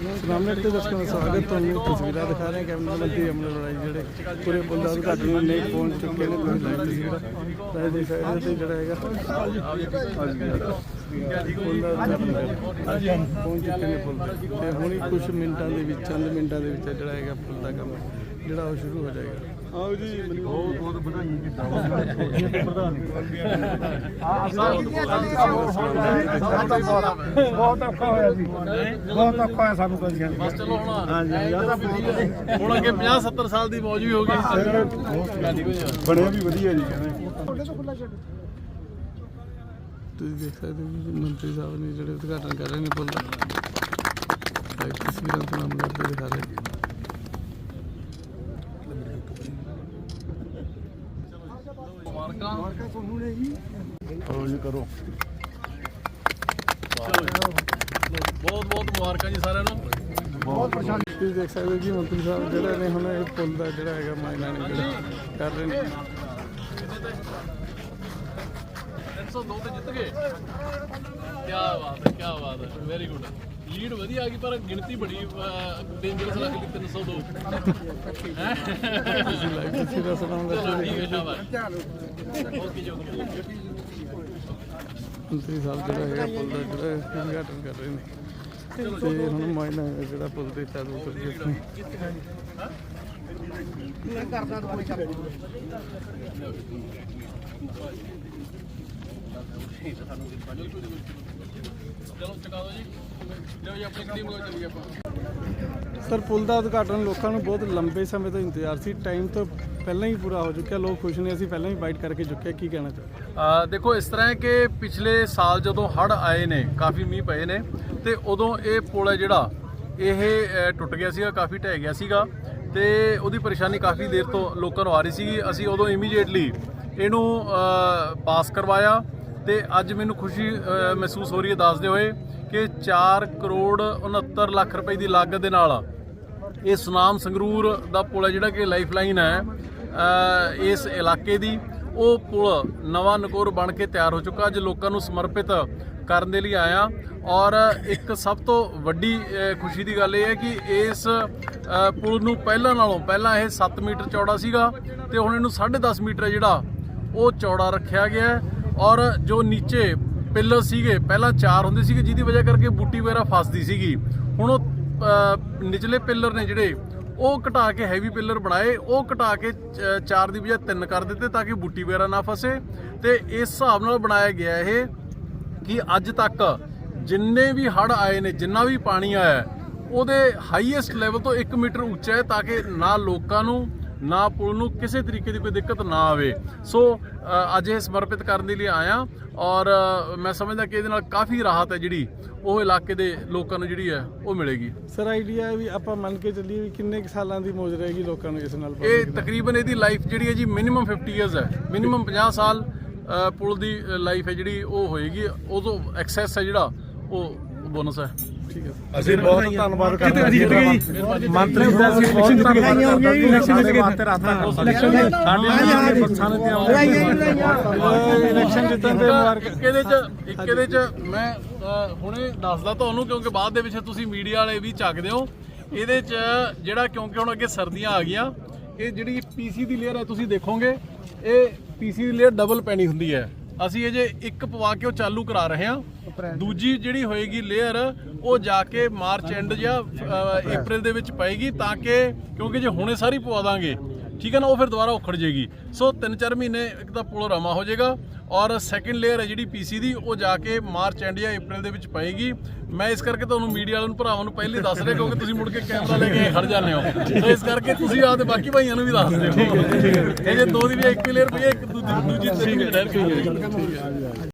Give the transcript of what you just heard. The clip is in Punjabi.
ਰਾਮਨਗਰ ਦੇ ਦਰਸ਼ਕਾਂ ਦਾ ਸਵਾਗਤ, ਤੁਹਾਨੂੰ ਤਸਵੀਰਾਂ ਦਿਖਾ ਰਹੇ ਕੈਮਰਾ ਮੰਤਰੀ ਅਮਰ ਲੜਾਈ ਜਿਹੜੇ ਪੂਰੇ ਪੁੱਲ ਦਾ ਉਦਘਾਟਨ ਨੂੰ ਪਹੁੰਚ ਚੁੱਕੇ ਨੇ ਤੁਸੀਂ ਲਾਈਵ ਤਸਵੀਰਾਂ ਰਾਜ ਦੀ ਸਾਈਡ ਤੇ ਜਿਹੜਾ ਹੈਗਾ। ਪੁੱਲ ਦਾ ਉਦਘਾਟਨ ਕਰ ਪਹੁੰਚ ਚੁੱਕੇ ਨੇ ਪੁੱਲ ਤੇ ਤੇ ਹੁਣੀ ਕੁਝ ਮਿੰਟਾਂ ਦੇ ਵਿੱਚ ਚੰਦ ਮਿੰਟਾਂ ਦੇ ਵਿੱਚ ਜਿਹੜਾ ਹੈਗਾ ਪੁੱਲ ਦਾ ਕੰਮ ਜਿਹੜਾ ਉਹ ਸ਼ੁਰੂ ਹੋ ਜਾਏਗਾ ਆਓ ਜੀ ਬਹੁਤ ਬਹੁਤ ਵਧਾਈਆਂ ਬਹੁਤ ਔਖਾ ਹੋਇਆ ਸੀ ਬਹੁਤ ਔਖਾ ਹੋਇਆ ਸਾਨੂੰ ਤਾਂ ਜੀ ਬਸ ਚਲੋ ਹੁਣ ਹਾਂਜੀ ਆ ਤਾਂ ਬਹੁਤ ਹੁਣ ਅੱਗੇ 50 70 ਸਾਲ ਦੀ ਮੌਜ ਵੀ ਹੋ ਗਈ। ਬਣਿਆ ਵੀ ਵਧੀਆ ਜੀ ਕਹਿੰਦੇ। ਤੁਸੀਂ ਦੇਖ ਸਕਦੇ ਹੋ ਜੀ ਮੰਤਰੀ ਸਾਹਿਬ ਨੇ ਜਿਹੜੇ ਉਦਘਾਟਨ ਕਰ ਰਹੇ ਨੇ ਪੁੱਲ ਦਾ। ਲਾਈਵ ਤਸਵੀਰਾਂ ਤੁਹਾਨੂੰ ਅਮਰ ਦੇ ਦਿਖਾ ਰਹੇ ਕਰੋ ਜੀ ਕਰੋ। ਬਹੁਤ ਬਹੁਤ ਮੁਬਾਰਕਾਂ ਜੀ ਸਾਰਿਆਂ ਨੂੰ। ਤੁਸੀਂ ਦੇਖ ਸਕਦੇ ਹੋ ਕਿ ਮੰਤਰੀ ਸਾਹਿਬ ਜਿਹੜਾ ਨੇ ਹੁਣ ਇਹ ਪੁੱਲ ਦਾ ਜਿਹੜਾ ਹੈਗਾ ਮਾਇਨਾ ਨੇ ਜਿਹੜਾ ਕਰ ਰਹੇ ਨੇ। 302 ਤੇ ਜਿੱਤ ਗਏ। ਕੀ ਬਾਤ ਹੈ ਕੀ ਬਾਤ ਹੈ। ਵੈਰੀ ਗੁੱਡ ਲੀਡ ਵਧੀਆ ਆ ਗਈ ਪਰ ਗਿਣਤੀ ਬੜੀ ਡੇਂਜਰਸ ਲੱਗ ਗਈ 302 ਹੈ ਤੁਸੀਂ ਲਾਈਵ ਤਸਵੀਰਾਂ ਸੁਣਾਉਂਗਾ ਚਲੋ ਠੀਕ ਹੈ ਸ਼ਾਬਾਸ਼ ਹੋਰ ਕੀ ਜੋ ਮੰਤਰੀ ਸਾਹਿਬ ਜਿਹੜਾ ਹੈਗਾ ਪੁੱਲ ਦਾ ਜਿਹੜਾ ਉਦਘਾਟਨ ਕਰ ਰਹੇ ਨੇ। ਤੇ ਹੁਣ ਮਾਇਨਾ ਜਿਹੜਾ ਪੁੱਲ ਤੇ ਚਾਲੂ ਕਰ ਦਿੱਤਾ ਚਲੋ ਚਕਾ ਦਿਓ ਜੀ। ਲਓ ਜੀ ਆਪਣੀ ਟੀਮ ਕੋਲ ਚੱਲੀਏ ਆਪਾਂ। ਸਰ ਪੁੱਲ ਦਾ ਉਦਘਾਟਨ ਲੋਕਾਂ ਨੂੰ ਬਹੁਤ ਲੰਬੇ ਸਮੇਂ ਤੋਂ ਇੰਤਜ਼ਾਰ ਸੀ। ਟਾਈਮ ਤੋਂ ਪਹਿਲਾਂ ਹੀ ਪੂਰਾ ਹੋ ਚੁੱਕਿਆ। ਲੋਕ ਖੁਸ਼ ਨੇ ਅਸੀਂ ਪਹਿਲਾਂ ਹੀ ਬਾਈਟ ਕਰਕੇ ਚੁੱਕੇ। ਕੀ ਕਹਿਣਾ ਚਾਹੁੰਦੇ ਦੇਖੋ ਇਸ ਤਰ੍ਹਾਂ ਹੈ ਕਿ ਪਿਛਲੇ ਸਾਲ ਜਦੋਂ ਹੜ੍ਹ ਆਏ ਨੇ ਕਾਫੀ ਮੀਂਹ ਪਏ ਨੇ ਤੇ ਉਦੋਂ ਇਹ ਪੁਲ ਹੈ ਜਿਹੜਾ ਇਹ ਟੁੱਟ ਗਿਆ ਸੀਗਾ ਕਾਫੀ ਢਹਿ ਗਿਆ ਸੀਗਾ ਤੇ ਉਹਦੀ ਪਰੇਸ਼ਾਨੀ ਕਾਫੀ ਦੇਰ ਤੋਂ ਲੋਕਾਂ ਨੂੰ ਆ ਰਹੀ ਸੀਗੀ। ਅਸੀਂ ਉਦੋਂ ਇਮੀਡੀਏਟਲੀ ਇਹਨੂੰ ਪਾਸ ਕਰਵਾਇਆ। ਤੇ ਅੱਜ ਮੈਨੂੰ ਖੁਸ਼ੀ ਮਹਿਸੂਸ ਹੋ ਰਹੀ ਹੈ, ਦੱਸਦੇ ਹੋਏ ਕਿ 4 ਕਰੋੜ 69 ਲੱਖ ਰੁਪਏ ਦੀ ਲਾਗਤ ਦੇ ਨਾਲ ਇਹ ਸੁਨਾਮ ਸੰਗਰੂਰ ਦਾ ਪੁਲ ਹੈ, ਜਿਹੜਾ ਕਿ ਲਾਈਫਲਾਈਨ ਹੈ ਇਸ ਇਲਾਕੇ ਦੀ। ਉਹ ਪੁਲ ਨਵਾਂ ਨਕੋਰ ਬਣ ਕੇ ਤਿਆਰ ਹੋ ਚੁੱਕਾ, ਅੱਜ ਲੋਕਾਂ ਨੂੰ ਸਮਰਪਿਤ ਕਰਨ ਦੇ ਲਈ ਆਇਆ। ਔਰ ਇੱਕ ਸਭ ਤੋਂ ਵੱਡੀ ਖੁਸ਼ੀ ਦੀ ਗੱਲ ਇਹ ਹੈ ਕਿ ਇਸ ਪੁਲ ਨੂੰ ਪਹਿਲਾਂ ਨਾਲੋਂ, ਪਹਿਲਾਂ ਇਹ 7 ਮੀਟਰ ਚੌੜਾ ਸੀਗਾ ਤੇ ਹੁਣ ਇਹਨੂੰ 10.5 ਮੀਟਰ ਹੈ ਜਿਹੜਾ ਉਹ ਚੌੜਾ ਰੱਖਿਆ ਗਿਆ ਹੈ। ਔਰ ਜੋ ਨੀਚੇ ਪਿੱਲਰ ਸੀਗੇ, ਪਹਿਲਾਂ ਚਾਰ ਹੁੰਦੇ ਸੀਗੇ, ਜਿਹਦੀ ਵਜ੍ਹਾ ਕਰਕੇ ਬੂਟੀ ਵਗੈਰਾ ਫਸਦੀ ਸੀਗੀ। ਹੁਣ ਉਹ ਨਿਚਲੇ ਪਿੱਲਰ ਨੇ ਜਿਹੜੇ, ਉਹ ਘਟਾ ਕੇ ਹੈਵੀ ਪਿੱਲਰ ਬਣਾਏ, ਉਹ ਘਟਾ ਕੇ ਚਾਰ ਦੀ ਵਜ੍ਹਾ ਤਿੰਨ ਕਰ ਦਿੱਤੇ ਤਾਂ ਕਿ ਬੂਟੀ ਵਗੈਰਾ ਨਾ ਫਸੇ। ਤੇ ਇਸ ਹਿਸਾਬ ਨਾਲ ਬਣਾਇਆ ਗਿਆ ਇਹ ਕਿ ਅੱਜ ਤੱਕ ਜਿੰਨੇ ਵੀ ਹੜ ਆਏ ਨੇ, ਜਿੰਨਾ ਵੀ ਪਾਣੀ ਆਇਆ, ਉਹਦੇ ਹਾਈਐਸਟ ਲੈਵਲ ਤੋਂ 1 ਮੀਟਰ ਉੱਚਾ ਹੈ ਤਾਂ ਕਿ ਨਾ ਲੋਕਾਂ ਨੂੰ ਨਾ ਪੁਲ ਨੂੰ ਕਿਸੇ ਤਰੀਕੇ ਦੀ ਕੋਈ ਦਿੱਕਤ ਨਾ ਆਵੇ। ਸੋ ਅੱਜ ਇਹ ਸਮਰਪਿਤ ਕਰਨ ਦੇ ਲਈ ਆਇਆ ਔਰ ਮੈਂ ਸਮਝਦਾ ਕਿ ਇਹਦੇ ਨਾਲ ਕਾਫੀ ਰਾਹਤ ਹੈ ਜਿਹੜੀ ਉਹ ਇਲਾਕੇ ਦੇ ਲੋਕਾਂ ਨੂੰ ਜਿਹੜੀ ਹੈ ਉਹ ਮਿਲੇਗੀ। ਸਰ ਆਈਡੀਆ ਹੈ ਵੀ ਆਪਾਂ ਮੰਨ ਕੇ ਚੱਲੀਏ ਵੀ ਕਿੰਨੇ ਸਾਲਾਂ ਦੀ ਮੌਜ ਰਹੇਗੀ ਲੋਕਾਂ ਨੂੰ ਇਸ ਨਾਲ ਇਹ ਤਕਰੀਬਨ ਇਹਦੀ ਲਾਈਫ ਜਿਹੜੀ ਹੈ ਜੀ ਮਿਨੀਮਮ 50 ਇਅਰਸ ਹੈ। ਮਿਨੀਮਮ 50 ਸਾਲ ਪੁਲ ਦੀ ਲਾਈਫ ਹੈ ਜਿਹੜੀ ਉਹ ਹੋਏਗੀ। ਉਦੋਂ ਐਕਸੈਸ ਹੈ ਜਿਹੜਾ ਉਹ ਬੋਨਸ ਹੈ। ਠੀਕ ਹੈ। ਅਸੀਂ ਬਹੁਤ ਧੰਨਵਾਦ ਕਰਦੇ ਹਾਂ। ਜੀ ਮੰਤਰੀ ਦਾ ਅਸੀਂ ਬਹੁਤ ਧੰਨਵਾਦ ਕਰਦੇ ਹਾਂ। ਜੀ ਇਲੈਕਸ਼ਨ ਦੇ ਵਾਸਤੇ ਰਾਤਾਂ ਸਾਡੇ ਬੱਸਾਂ ਨੇ ਇਲੈਕਸ਼ਨ ਜਿੱਤਣ ਦੇ ਮੁਬਾਰਕ। ਇਹਦੇ ਚ ਇੱਕ ਇਹਦੇ ਚ ਮੈਂ ਹੁਣੇ ਦੱਸਦਾ ਤੁਹਾਨੂੰ ਕਿਉਂਕਿ ਬਾਅਦ ਦੇ ਵਿੱਚ ਤੁਸੀਂ ਮੀਡੀਆ ਵਾਲੇ ਵੀ ਚੱਕਦੇ ਹੋ। ਇਹਦੇ ਚ ਜਿਹੜਾ ਕਿਉਂਕਿ ਹੁਣ ਅੱਗੇ ਸਰਦੀਆਂ ਆ ਗਈਆਂ ਇਹ ਜਿਹੜੀ ਪੀਸੀ ਦੀ ਲੇਅਰ ਹੈ ਤੁਸੀਂ ਦੇਖੋਗੇ ਇਹ ਪੀਸੀ ਦੀ ਲੇਅਰ ਡਬਲ ਪੈਣੀ ਹੁੰਦੀ ਹੈ। ਅਸੀਂ ਇਹ ਜੇ ਇੱਕ ਪਵਾ ਕੇ ਉਹ ਚਾਲੂ ਕਰਾ ਰਹੇ ਹਾਂ। ਦੂਜੀ ਜਿਹੜੀ ਹੋਏਗੀ ਲੇਅਰ ਉਹ ਜਾ ਕੇ ਮਾਰਚ ਐਂਡ ਜਾਂ ਅਪ੍ਰੈਲ ਦੇ ਵਿੱਚ ਪਏਗੀ ਤਾਂ ਕਿ, ਕਿਉਂਕਿ ਜੇ ਹੁਣੇ ਸਾਰੀ ਪਵਾ ਦਾਂਗੇ, ਠੀਕ ਹੈ ਨਾ, ਉਹ ਫਿਰ ਦੁਬਾਰਾ ਉਖੜ ਜਾਏਗੀ। ਸੋ 3-4 ਮਹੀਨੇ ਇੱਕ ਤਾਂ ਪੁਲ ਰਮਾ ਹੋ ਜਾਏਗਾ ਔਰ ਸੈਕੰਡ ਲੇਅਰ ਹੈ ਜਿਹੜੀ ਪੀਸੀ ਦੀ, ਉਹ ਜਾ ਕੇ ਮਾਰਚ ਐਂਡ ਜਾਂ ਅਪ੍ਰੈਲ ਦੇ ਵਿੱਚ ਪਏਗੀ। ਮੈਂ ਇਸ ਕਰਕੇ ਤੁਹਾਨੂੰ ਮੀਡੀਆ ਵਾਲਿਆਂ ਨੂੰ, ਭਰਾਵਾਂ ਨੂੰ ਪਹਿਲੇ ਦੱਸ ਰਿਹਾ, ਕਿਉਂਕਿ ਤੁਸੀਂ ਮੁੜ ਕੇ ਕੈਮਰਾ ਲੈ ਕੇ ਖੜ ਜਾਂਦੇ ਹੋ। ਸੋ ਇਸ ਕਰਕੇ ਤੁਸੀਂ ਆਪਦੇ ਬਾਕੀ ਭਾਈਆਂ ਨੂੰ ਵੀ ਦੱਸ ਦਿਓ। ਠੀਕ ਇਹ ਜੇ ਦੋ ਦੀ ਵੀ ਇੱਕ ਲੇਅਰ ਪਈ ਇੱਕ ਦੂਜੀ ਦੂਜੀ ਤੀਜੀ ਠਹਿਰ